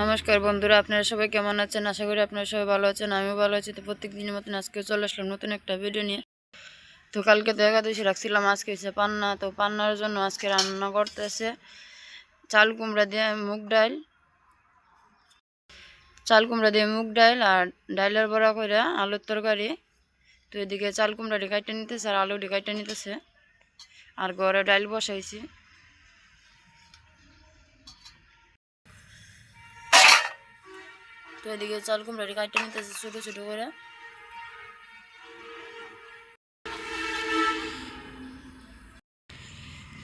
নমস্কার বন্ধুরা, আপনারা সবাই কেমন আছেন? আশা করি আপনারা সবাই ভালো আছেন, আমিও ভালো আছি। তো প্রত্যেক দিনের মতন আজকে চলে আসলাম নতুন একটা ভিডিও নিয়ে। তো কালকে তো একাদশী রাখছিলাম, আজকে হচ্ছে পান্না। তো পান্নার জন্য আজকে রান্না করতেছে চাল কুমড়া দিয়ে মুগ ডাল। চাল কুমড়া দিয়ে মুগ ডাল আর ডাইলের বড়া করে আলুর তরকারি। তো এদিকে চাল কুমড়াটি কাটতে নিতেছে আর আলুটি কাটতে নিতেছে। আর ঘরে ডাল বসাইছি। তো এদিকে চাল কুমড়াটি কাটতে নিতেছে ছোটো ছোটো করে।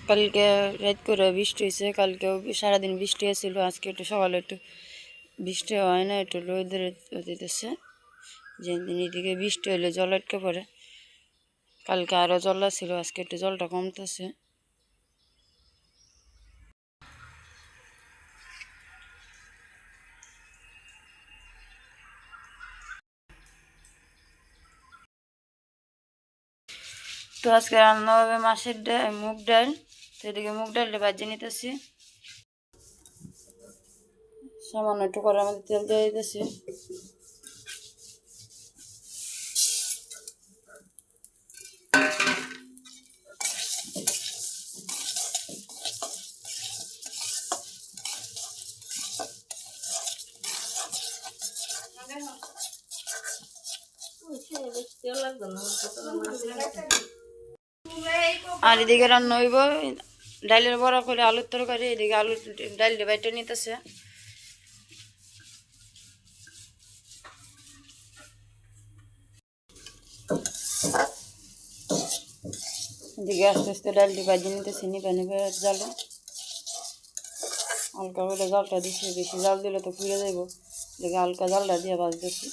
কালকে রাত করে বৃষ্টি হয়েছে, কালকেও সারাদিন বৃষ্টি হয়েছিল, আজকে একটু সকালে একটু বৃষ্টি হয় না, একটু রোদের দিতেছে। যেদিন এদিকে বৃষ্টি হলে জল আটকে পড়ে। কালকে আরও জল ছিল আজকে একটু জলটা কমতেছে। তো আজকে রান্না হবে মাছের ডাল মুগ ডাল। তো এদিকে মুগ ডালটা ভাজিয়ে নিতেছি। সামান্য একটু করার মধ্যে তেল দিয়ে দিতেছি। আর এদিকে রান্না হইব। ডাইলের বড়া করে আলুর তরকারি, এদিকে আলু ডাইল বাইটে নিতেছে। এদিকে আস্তে আস্তে ডালটি বাজিয়ে নিতেছে, নিবে নিবে জালে। হালকা করে জালটা দিছি, বেশি জাল দিলে তো পুড়ে যাইব। এদিকে হালকা জালটা দিয়ে বাজতেছি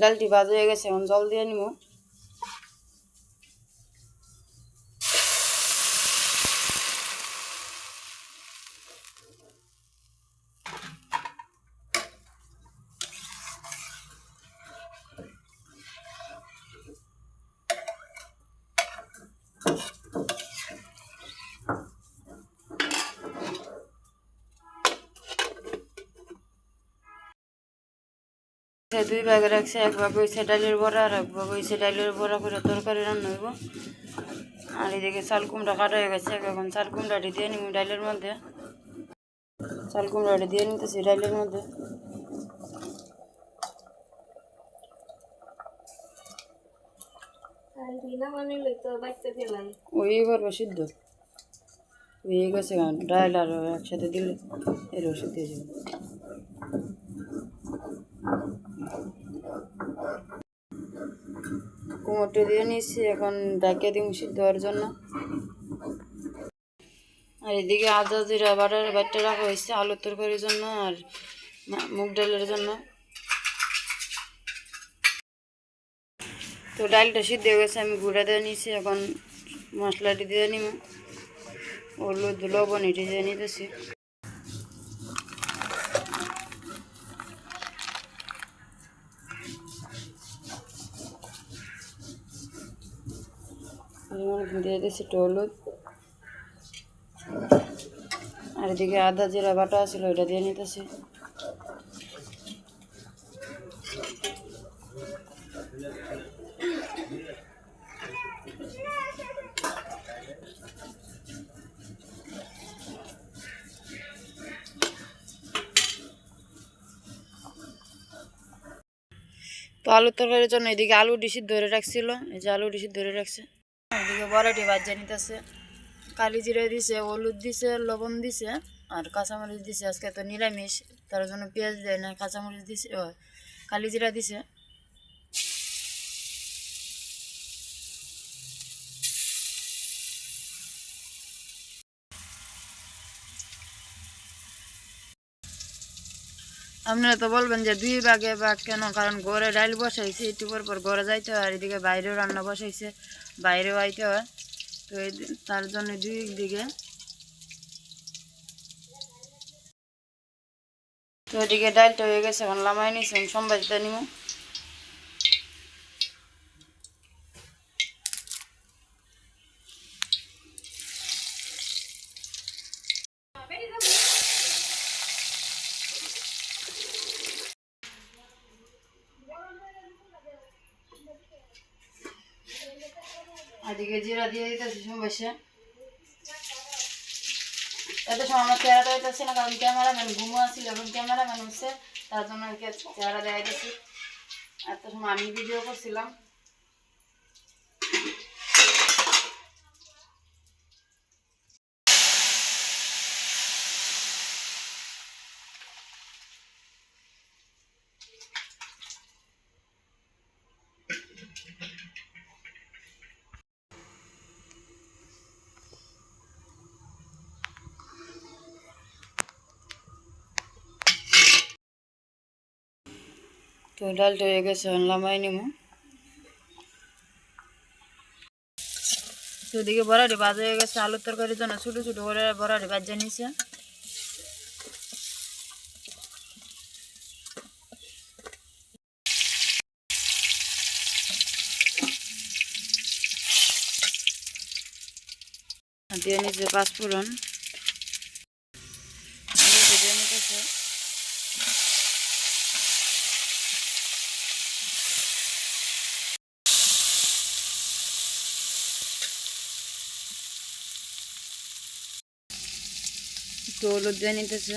ডালটি বাজ হয়ে গেছে এখন জল দিয়ে নিব। সে দুই ভাগে রাখছে এক ভাগ হয়েছে ডালের বড়া আর এক ভাগ হয়েছে ডালের বড়া করে তরকারি রান্না হইব। আর এদিকে চাল কুমড়া কাটা হয়ে গেছে এখন চাল কুমড়াটি দিয়ে নিব ডালের মধ্যে। চাল কুমড়াটি দিয়ে নিতেছি ডালের মধ্যে। ওই করব সিদ্ধ। হয়ে গেছে ডাল আর একসাথে দিলে এর ওষুধ দিয়ে যাবে কুমোরটি দিয়ে নিয়েছি, এখন ডাকে দিই সিদ্ধ হওয়ার জন্য। আর এদিকে আদা জিরা বাটার বাটটা রাখা হয়েছে আলুর তরকারির জন্য আর মুগ ডালের জন্য। তো ডালটা সিদ্ধ হয়ে গেছে, আমি গুঁড়া দিয়ে নিয়েছি, এখন মশলাটি দিয়ে নিব। হলুদ, লবণ, এটি দিয়ে নিতেছি। দিয়ে দিচ্ছি একটু হলুদ। আর এদিকে আদা জিরা বাটা ছিল ওইটা দিয়ে নিতেছি। তো আলুর তরকারির জন্য এদিকে আলু ডিসির ধরে রাখছিল, এই যে আলু ডিসির ধরে রাখছে। এদিকে বড়াটি বাজিয়ে নিতেছে। কালি জিরা দিছে, হলুদ দিছে, লবণ দিছে, আর কাঁচামরিচ দিছে। আজকে তো নিরামিষ, তার জন্য পেঁয়াজ দেয় না, কাঁচামরিচ দিছে কালি জিরা দিছে। আপনারা তো বলবেন যে দুই ভাগে বা কেন? কারণ ঘরে ডাইল বসাইছে, একটু পর পর ঘরে যাইতে হয়, আর এদিকে বাইরেও রান্না বসাইছে, বাইরেও আইতে হয়। তো তার জন্য দুই দিকে। তো এদিকে ডালটা হয়ে গেছে, এখন লামাই নিছি সম্বাদিতা নিব এদিকে জিরা দিয়ে দিতেছি বসে। এত সময় আমার চেহারা দেখাইতেছি না, কারণ ক্যামেরাম্যান ঘুমো আসছিল এখন ক্যামেরাম্যান হচ্ছে, তার জন্য আর কি চেহারা দেওয়াইতেছি এত সময় আমি ভিডিও করছিলাম। তো ডালটা হয়ে গেছে এখন লামাই নিব তো ওদিকে বড়াটি ভাজা হয়ে গেছে আলুর তরকারির জন্য ছোটো ছোটো করে বড়াটি ভাজা নিছে আর দিয়ে নিচ্ছে পাঁচফোড়ন আলুটা দিয়ে নিতেছে একটু হলুদ দিয়ে নিতেছে।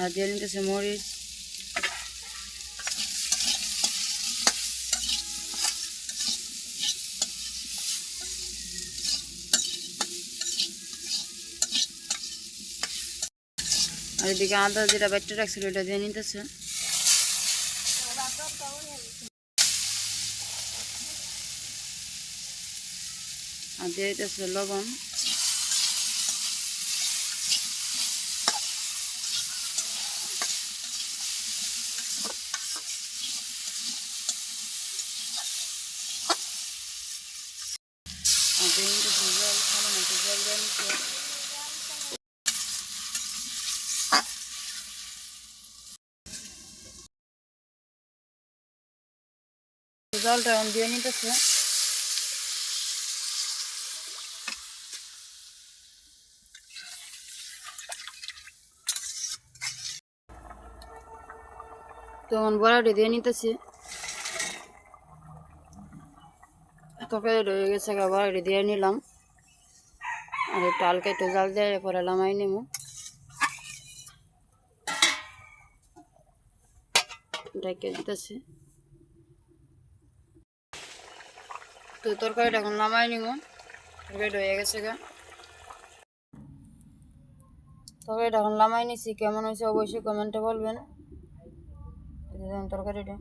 আর দিয়ে নিতেছে মরিচ। আর এদিকে আদা যেটা বেটে রাখছিল ওটা দিয়ে নিতেছে। আর দিয়ে দিতেছে লবণ। আর দিয়ে নিতেছে জল, সামান্য একটু জল দিয়ে নিচ্ছে জলটা দিয়ে নিতেছে। তখন বড়াটি দিয়ে নিতেছি। তরকারি রয়ে গেছে বড়াটি দিয়ে নিলাম। আর একটু হালকা একটু জাল দিয়ে পরে লামাই নিব। ঢেকে দিতেছি। তো তরকারিটা এখন নামাই নিব। তরকারিটা হয়ে গেছে, গা। তরকারিটা এখন নামাই নিছি। কেমন হয়েছে অবশ্যই কমেন্টে বলবেন। এই যে দেখুন তরকারিটা